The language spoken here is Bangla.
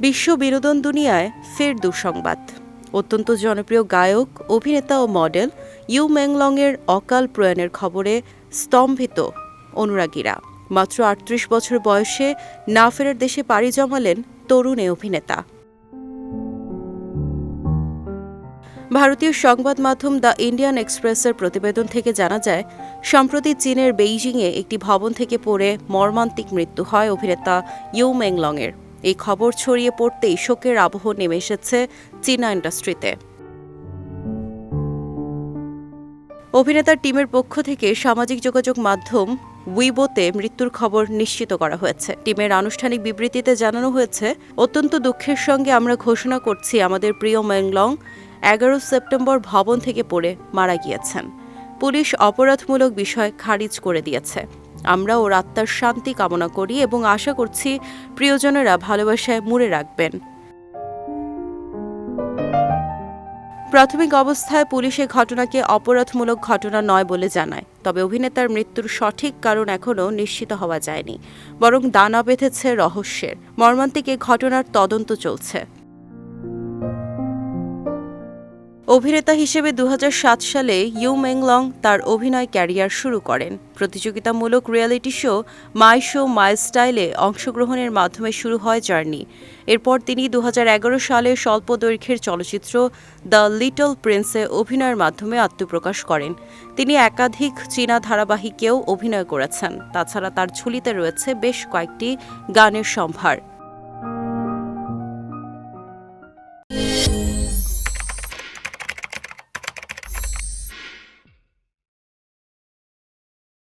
বিশ্ব বিনোদন দুনিয়ায় ফের দুঃসংবাদ। অত্যন্ত জনপ্রিয় গায়ক, অভিনেতা ও মডেল ইউ মেংলং এর অকাল প্রয়াণের খবরে স্তম্ভিত অনুরাগীরা। মাত্র আটত্রিশ বছর বয়সে না ফেরার দেশে পাড়ি জমালেন তরুণ এ অভিনেতা। ভারতীয় সংবাদ মাধ্যম দ্য ইন্ডিয়ান এক্সপ্রেসের প্রতিবেদন থেকে জানা যায়, সম্প্রতি চীনের বেইজিংয়ে একটি ভবন থেকে পড়ে মর্মান্তিক মৃত্যু হয় অভিনেতা ইউ মেংলংয়ের এই খবর ছড়িয়ে পড়তেই শোকের আবহ নেমে এসেছে চীনা ইন্ডাস্ট্রিতে। অভিনেতার টিমের পক্ষ থেকে সামাজিক যোগাযোগ মাধ্যম উইবোতে মৃত্যুর খবর নিশ্চিত করা হয়েছে। টিমের আনুষ্ঠানিক বিবৃতিতে জানানো হয়েছে, অত্যন্ত দুঃখের সঙ্গে আমরা ঘোষণা করছি আমাদের প্রিয় মেংলং এগারো সেপ্টেম্বর ভবন থেকে পড়ে মারা গিয়েছেন। পুলিশ অপরাধমূলক বিষয় খারিজ করে দিয়েছে। আমরা ওর আত্মার শান্তি কামনা করি এবং আশা করছি প্রিয়জনেরা ভালোবাসায় মুড়ে রাখবেন। প্রাথমিক অবস্থায় পুলিশ ঘটনাকে অপরাধমূলক ঘটনা নয় বলে জানায়, তবে অভিনেতার মৃত্যুর সঠিক কারণ এখনও নিশ্চিত হওয়া যায়নি, বরং দানা বেঁধেছে রহস্যের। মর্মান্তিক এ ঘটনার তদন্ত চলছে। অভিনেতা হিসেবে দু হাজার সাত সালে ইউ মেংলং তার অভিনয় ক্যারিয়ার শুরু করেন। প্রতিযোগিতামূলক reality show my show my স্টাইলে অংশগ্রহণের মাধ্যমে শুরু হয় জার্নি। এরপর তিনি দু হাজার এগারো সালে স্বল্প দৈর্ঘ্যের চলচ্চিত্র দ্য লিটল প্রিন্সে অভিনয়ের মাধ্যমে আত্মপ্রকাশ করেন। তিনি একাধিক চীনা ধারাবাহিকেও অভিনয় করেছেন। তাছাড়া তার ঝুলিতে রয়েছে বেশ কয়েকটি গানের সম্ভার।